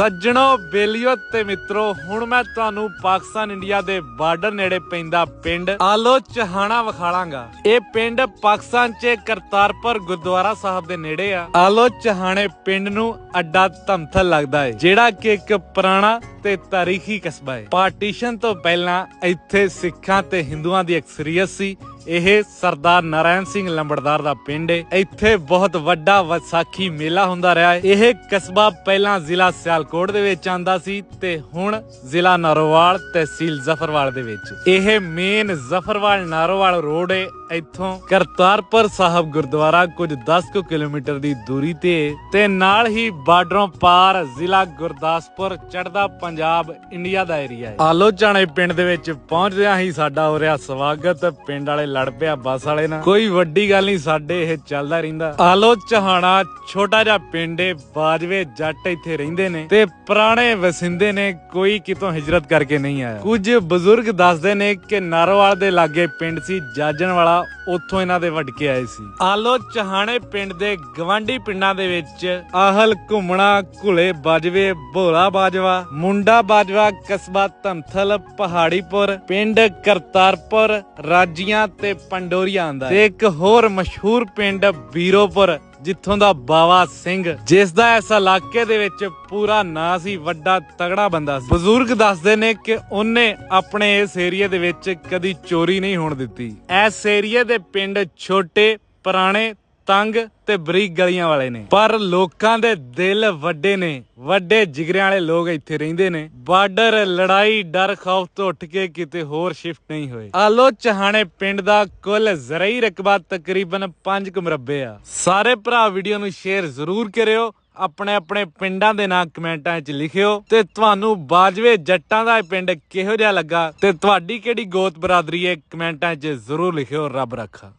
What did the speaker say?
ਸੱਜਣੋ, ਬੇਲੀਓ ਤੇ ਮਿੱਤਰੋ, ਹੁਣ ਮੈਂ ਤੁਹਾਨੂੰ ਪਾਕਿਸਤਾਨ ਇੰਡੀਆ ਦੇ ਬਾਰਡਰ ਨੇੜੇ ਪੈਂਦਾ ਪਿੰਡ ਆਲੋ ਚਹਾਣਾ ਵਿਖਾਲਾਂਗਾ। ਇਹ ਪਿੰਡ ਪਾਕਿਸਤਾਨ 'ਚ ਕਰਤਾਰਪੁਰ ਗੁਰਦੁਆਰਾ ਸਾਹਿਬ ਦੇ ਨੇੜੇ ਆ। ਆਲੋ ਚਹਾਣੇ ਪਿੰਡ ਨੂੰ ਅੱਡਾ ਧਮਥਲ ਲੱਗਦਾ ਹੈ ਜਿਹੜਾ ਕਿ ਇੱਕ ਪੁਰਾਣਾ ਤੇ ਤਾਰੀਖੀ ਕਸਬਾ ਹੈ ਪਾਰਟੀਸ਼ਨ ਤੋਂ ਪਹਿਲਾਂ ਇੱਥੇ ਸਿੱਖਾਂ ਤੇ ਹਿੰਦੂਆਂ ਦੀ ਅਕਸਰੀਅਤ ਸੀ। ਇਹ ਸਰਦਾਰ ਨਾਰਾਇਣ ਸਿੰਘ ਲੰਬੜਦਾਰ ਦਾ ਪਿੰਡ ਏ। ਇੱਥੇ ਬਹੁਤ ਵੱਡਾ ਵਿਸਾਖੀ ਮੇਲਾ ਹੁੰਦਾ ਰਿਹਾ ਹੈ ਇਹ ਕਸਬਾ ਪਹਿਲਾਂ ਜ਼ਿਲ੍ਹਾ ਸਿਆਲਕੋਟ ਦੇ ਵਿੱਚ ਆਂਦਾ ਸੀ ਤੇ ਹੁਣ ਜ਼ਿਲ੍ਹਾ ਨਾਰੋਵਾਲ ਤਹਿਸੀਲ ਜ਼ਫਰਵਾਲ ਦੇ ਵਿੱਚ। ਇਹ ਮੇਨ ਜ਼ਫਰਵਾਲ ਨਾਰੋਵਾਲ ਰੋਡ ਏ। ਇੱਥੋਂ ਕਰਤਾਰਪੁਰ ਸਾਹਿਬ ਗੁਰਦੁਆਰਾ ਕੁਝ 10 ਕੁ ਕਿਲੋਮੀਟਰ ਦੀ ਦੂਰੀ ਤੇ ਤੇ ਨਾਲ ਹੀ ਬਾਰਡਰੋਂ ਪਾਰ ਜ਼ਿਲ੍ਹਾ ਗੁਰਦਾਸਪੁਰ ਚੜਦਾ ਪੰਜਾਬ ਇੰਡੀਆ ਦਾ ਏਰੀਆ ਹੈ। ਆਲੋਚਾਣੇ ਪਿੰਡ ਦੇ ਵਿੱਚ ਪਹੁੰਚਦਿਆਂ ਹੀ ਸਾਡਾ ਹੋ ਰਿਹਾ ਸਵਾਗਤ। ਪਿੰਡ ਵਾਲੇ ਲੜ ਪਿਆ ਬੱਸ ਵਾਲੇ ਨਾਲ। ਕੋਈ ਵੱਡੀ ਗੱਲ ਨਹੀਂ, ਸਾਡੇ ਇਹ ਚੱਲਦਾ ਰਹਿੰਦਾ। ਆਲੋ ਚਹਾਣਾ, ਛੋਟਾ ਜਿਹਾ ਪਿੰਡ ਏ, ਬਾਜਵੇ ਜੱਟ ਇੱਥੇ ਰਹਿੰਦੇ ਨੇ ਤੇ ਪੁਰਾਣੇ ਵਸਿੰਦੇ ਨੇ, ਕੋਈ ਕਿਤੋਂ ਹਿਜਰਤ ਕਰਕੇ ਨਹੀਂ ਆਇਆ। ਕੁਝ ਬਜ਼ੁਰਗ ਦੱਸਦੇ ਨੇ ਕਿ ਨਾਰੋਵਾਲ ਦੇ ਲਾਗੇ ਪਿੰਡ ਸੀ ਜਾਜਣ ਵਾਲਾ ਉੱਥੋਂ ਇਹਨਾਂ ਦੇ ਵੱਡ ਕੇ ਆਏ ਸੀ। ਆਲੋ ਚਹਾਣੇ ਪਿੰਡ ਦੇ ਗਵਾਂਢੀ ਪਿੰਡਾਂ ਦੇ ਵਿੱਚ ਆਹਲ ਘੁੰਮਣਾ, ਘੁਲੇ ਬਾਜਵੇ, ਭੋਲਾ ਬਾਜਵਾ, ਮੁੰਡਾ ਬਾਜਵਾ, ਕਸਬਾ ਧਮਥਲ ਪਹਾੜੀਪੁਰ, ਪਿੰਡ ਕਰਤਾਰਪੁਰ, ਰਾਜੀਆਂ ਤੇ ਪੰਡੋਰੀਆਂ ਆਂਦਾ ਤੇ ਇੱਕ ਹੋਰ ਮਸ਼ਹੂਰ ਪਿੰਡ ਵੀਰੋਪੁਰ ਜਿੱਥੋਂ ਦਾ ਬਾਵਾ ਸਿੰਘ, ਜਿਸ ਦਾ ਇਸ ਇਲਾਕੇ ਦੇ ਵਿੱਚ ਪੂਰਾ ਨਾਂ ਸੀ, ਵੱਡਾ ਤਗੜਾ ਬੰਦਾ ਸੀ। ਬਜ਼ੁਰਗ ਦੱਸਦੇ ਨੇ ਕਿ ਉਹਨੇ ਆਪਣੇ ਇਸ ਏਰੀਏ ਦੇ ਵਿੱਚ ਕਦੀ ਚੋਰੀ ਨਹੀਂ ਹੋਣ ਦਿੱਤੀ। ਇਸ ਏਰੀਏ ਦੇ ਪਿੰਡ ਛੋਟੇ, ਪੁਰਾਣੇ ਤੰਗ ਤੇ ਬਰੀਕ ਗਲੀਆਂ ਵਾਲੇ ਨੇ। ਪਰ ਲੋਕਾਂ ਦੇ ਦਿਲ ਵੱਡੇ ਨੇ। ਵੱਡੇ ਜਿਗਰਿਆਂ ਵਾਲੇ ਲੋਕ ਇੱਥੇ ਰਹਿੰਦੇ ਨੇ। ਬਾਰਡਰ, ਲੜਾਈ, ਡਰ, ਖੌਫ ਤੋਂ ਉੱਠ ਕੇ ਕਿਤੇ ਹੋਰ ਸ਼ਿਫਟ ਨਹੀਂ ਹੋਏ। ਆਲੋ ਚਹਾਣੇ ਪਿੰਡ ਦਾ ਕੁੱਲ ਜ਼ਰਈ ਰਕਬਾ ਤਕਰੀਬਨ 5 ਕੁ ਮੁਰੱਬੇ ਆ। ਸਾਰੇ ਭਰਾ ਵੀਡੀਓ ਨੂੰ ਸ਼ੇਅਰ ਜ਼ਰੂਰ ਕਰਿਓ। ਆਪਣੇ ਆਪਣੇ ਪਿੰਡਾਂ ਦੇ ਨਾਂ ਕਮੈਂਟਾਂ 'ਚ ਲਿਖਿਓ। ਤੇ ਤੁਹਾਨੂੰ ਬਾਜਵੇ ਜੱਟਾਂ ਦਾ ਇਹ ਪਿੰਡ ਕਿਹੋ ਜਿਹਾ ਲੱਗਾ? ਤੇ ਤੁਹਾਡੀ ਕਿਹੜੀ ਗੋਤ ਬਰਾਦਰੀ ਹੈ? ਕਮੈਂਟਾਂ 'ਚ ਜ਼ਰੂਰ ਲਿਖਿਓ। ਰੱਬ ਰੱਖਾ।